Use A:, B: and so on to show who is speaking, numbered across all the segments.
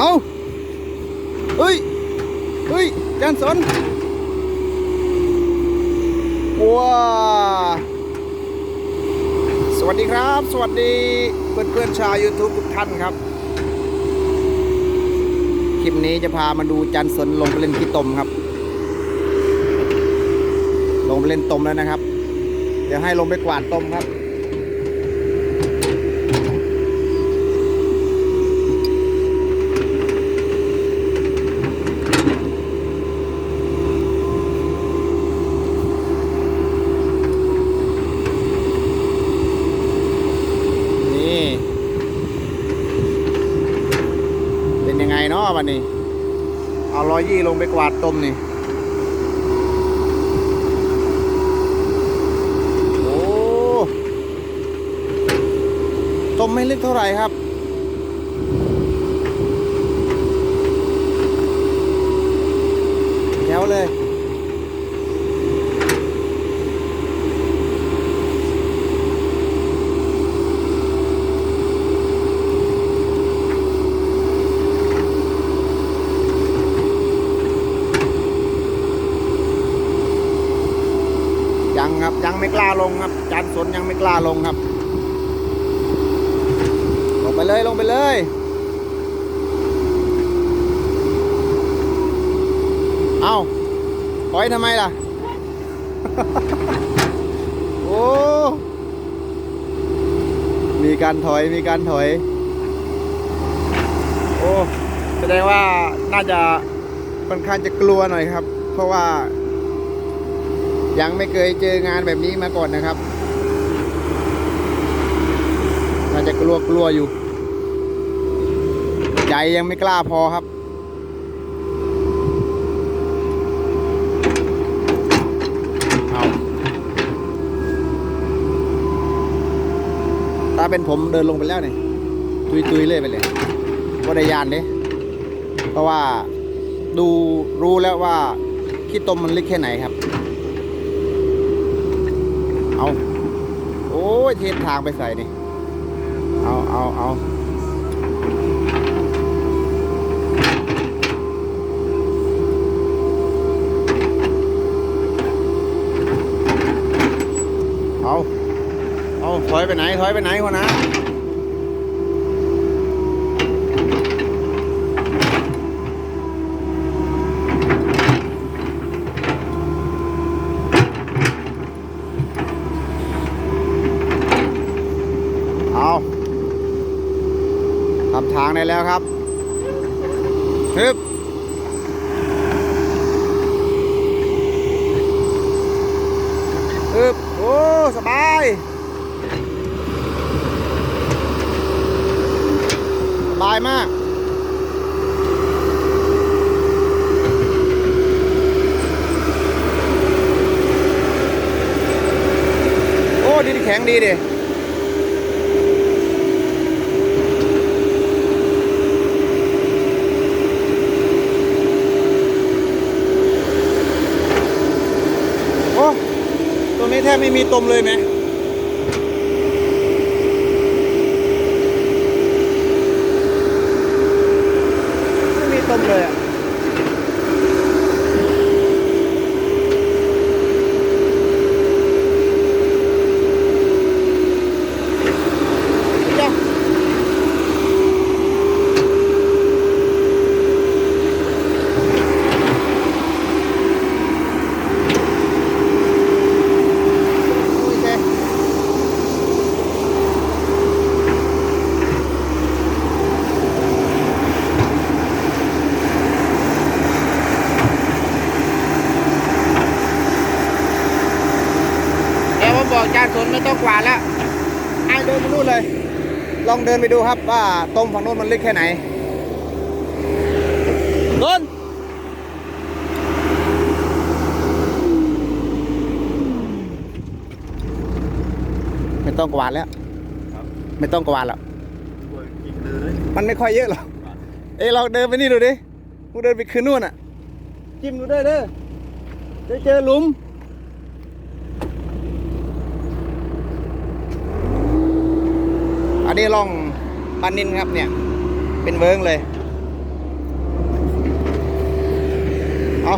A: เอาเฮ้ย เฮ้ยจานสนว้าสวัสดีครับ สวัสดีเพื่อนเพื่อนชาว YouTube ทุกท่านครับ คลิปนี้จะพามาดูจันสนลงไปเล่นขี้ตมครับ ลงไปเล่นตมแล้วนะครับ เดี๋ยวให้ลงไปกวาดตมครับ นี่ เป็นยั งไงเนาะวันนี้ เอารอยยี่ลงไปกวาดต้มนี่ โอ้ต้มไม่ลึกเท่าไหร่ครับแถวเลย ยังครับยังไม่กล้าล งครับจานสนยังไม่กล้าลงครับ ลงไปเลยลงไปเลยเอาถอยทำไมล่ะ โอ้ มีการถอยมีการถอย โอ้ แสดงว่าน่าจะค่อนข้างจะกลัวหน่อยครับ เพราะว่า ยังไม่เคยเจองานแบบนี้มาก่อนนะครับน่าจะกลัวกลัวอยู่ ใจยังไม่กล้าพอครับเอาถ้าเป็นผมเดินลงไปแล้วเนี่ยตุยตุยๆเลยไปเลยว่าได้ยานเด้เพราะว่าดูรู้แล้วว่าขี้ตมมันเลึกแค่ไหนครับ เอาโอ้ยเททางไปใส่นี่ เอาเอาเอาเอาเอาถอยไปไหนถอยไปไหนคนนะ เอา ทำทางได้แล้วครับฮึบฮึบโอ้ สบาย สบายมากโอ้ดินแข็งดีดิ โอ้ตรงนี้แทบ ไม่มีตมเลยไหมมีตมเลยอะ จ้ะโอเคเดี๋ยวผมบอกจานสนไม่ต้องกวาดแล้วไอ้เดินไปนู่นเลยลองเดินไปดูครับว่าตรงฝั่งโน้นมันลึกแค่ไหนโดนไม่ต้องกวาดแล้วไม่ต้องกวาดแล้วมันไม่ค่อยเยอะหรอกเอ้ยลองเดินไปนี่ดูดิกูเดินไปคืนนู่นอะ จิ้มดูได้เด้อจะเจอหลุม นี้ล่องปานินครับเนี่ย เป็นเวิร์งเลย เอา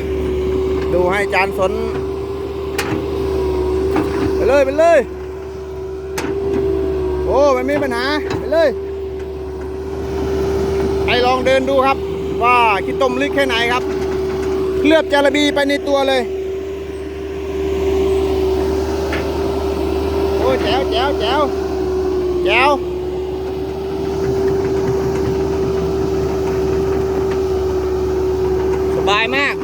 A: ดูให้จานสน ไปเลย ไปเลย โอ้ไม่มีปัญหา ไปเลย ไปลองเดินดูครับ ว่าขี้ต้มลึกแค่ไหนครับเคลือบจาระบีไปในตัวเลย โอ้แจ๋วแจ๋วแจ๋วแจ๋ว บายมาก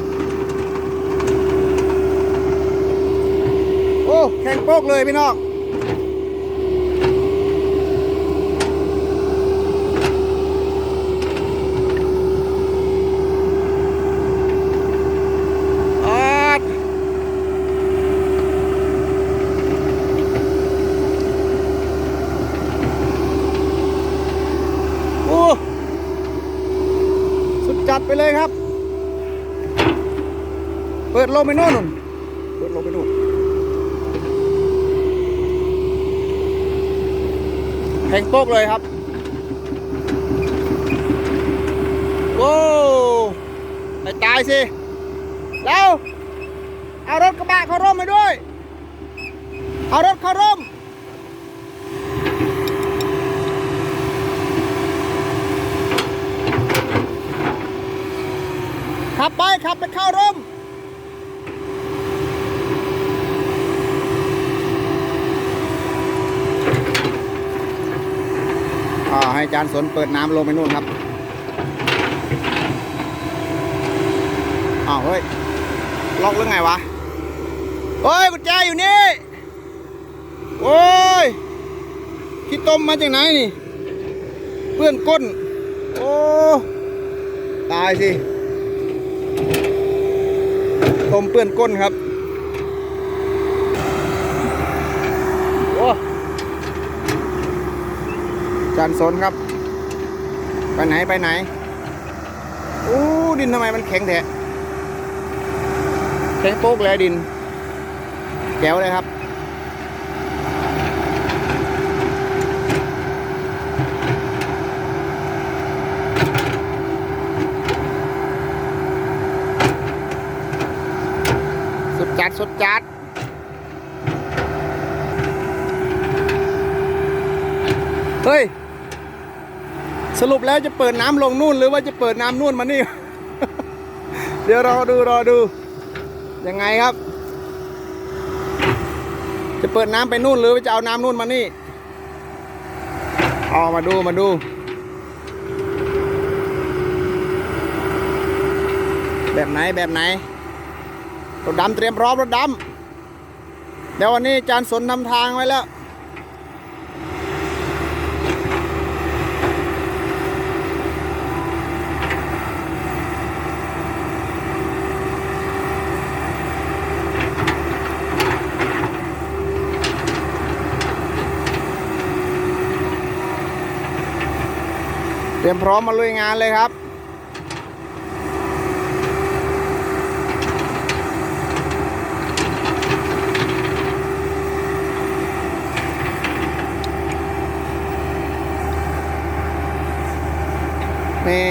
A: โอ้แข็งโป๊กเลยพี่น้องอาดโอ้สุดจัดไปเลยครับเปิ ดลมไปโน่นนู่นเปิดลมไปโน่นแข็งโป๊กเลยครับโอ้ไปตายสิแล้วเอารถกระบะเข้าร่มมาด้วย เอารถเข้าร่มขับไปขับไปเข้าร่ม อ่า ให้จานสนเปิดน้ำลงไปนู่นครับอ้าวเฮ้ยล็อกหรือไงวะเฮ้ยกุญแจอยู่นี่โอ้ยขี้ต้มมาจากไหนนี่เปื้อนก้น โอ้ตายสิต้มเปื้อนก้นครับ โอ้ จานสนครับ ไปไหนไปไหนโอ้ดินทำไมมันแข็งแท้แข็งโป๊กเลยดินแก้วเลยครับสุดจัดสุดจัดเฮ้ย สรุปแล้วจะเปิดน้ำลงนู่นหรือว่าจะเปิดน้ำนู่นมานี่ เดี๋ยวรอดูรอดูยังไงครับ จะเปิดน้ำไปนู่นหรือว่าจะเอาน้ำนู่นมานี่เอามาดูมาดูแบบไหนแบบไหนรถดำเตรียมพร้อมรถดำเดี๋ยววันนี้จานสนนำทางไว้แล้ว รียมพร้อมมาลุยงานเลยครับ นี่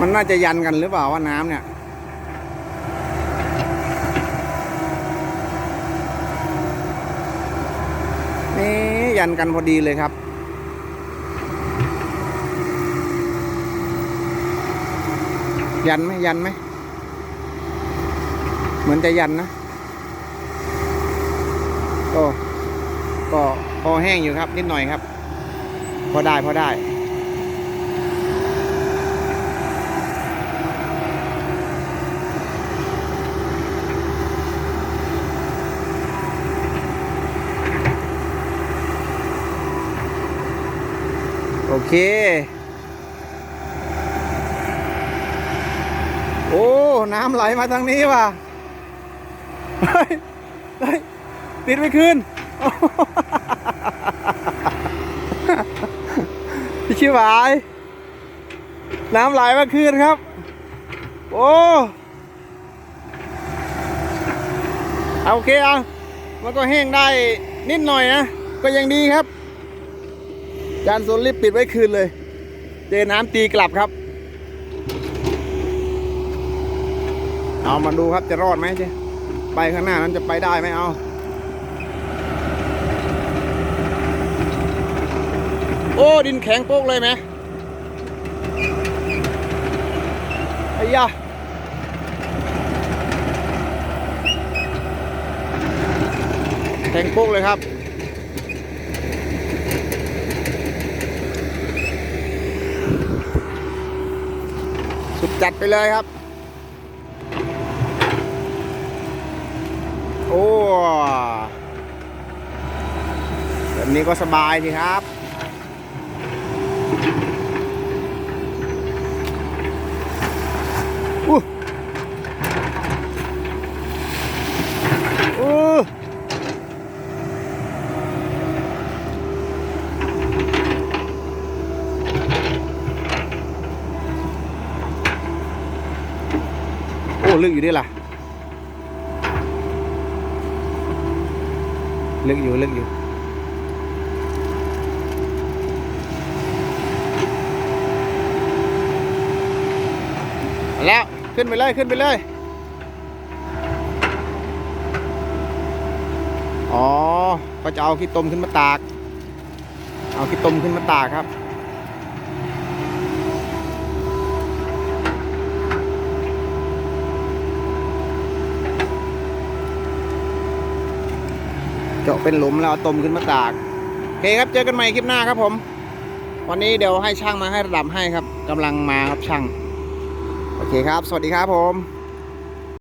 A: มันน่าจะยันกันหรือเปล่าว่าน้ำเนี่ยนี่ยันกันพอดีเลยครับ ยันไหมยันไหมเหมือนจะยันนะก็ก็พอแห้งอยู่ครับนิดหน่อยครับ พอได้พอได้โอเค โอ้ น้ำไหลมาทางนี้ว่ะเฮ้ยเฮ้ยติดไม่ขึ้นพี่ชิบหาย น้ำไหลมาคืนครับ โอ้เอาโอเคเอามันก็แห้งได้นิดหน่อยนะ ก็ยังดีครับ จานโซนรีบปิดไว้คืนเลย เจน้ำตีกลับครับ เอามาดูครับจะรอดไหมเจ๊ไปข้างหน้านั้นจะไปได้ไหมเอาโอ้ดินแข็งโป๊กเลยไหมไอ้ยาแข็งโป๊กเลยครับสุดจัดไปเลยครับ โอ้ แบบนี้ก็สบายสิครับ อู้อู้โอ้ลึกอยู่ดิล่ะ ลึกอยู่ลึกอยู่แล้วขึ้นไปเลยขึ้นไปเลยอ๋อก็จะเอาขี้ตมขึ้นมาตาก เอาขี้ตมขึ้นมาตากครับ จาะเป็นหลุมแล้วเอาตมขึ้นมาตากโอเคครับเจอกันใหม่คลิปหน้าครับผม วันนี้เดี๋ยวให้ช่างมาให้ระดับให้ครับกำลังมาครับช่าง โอเคครับ สวัสดีครับผม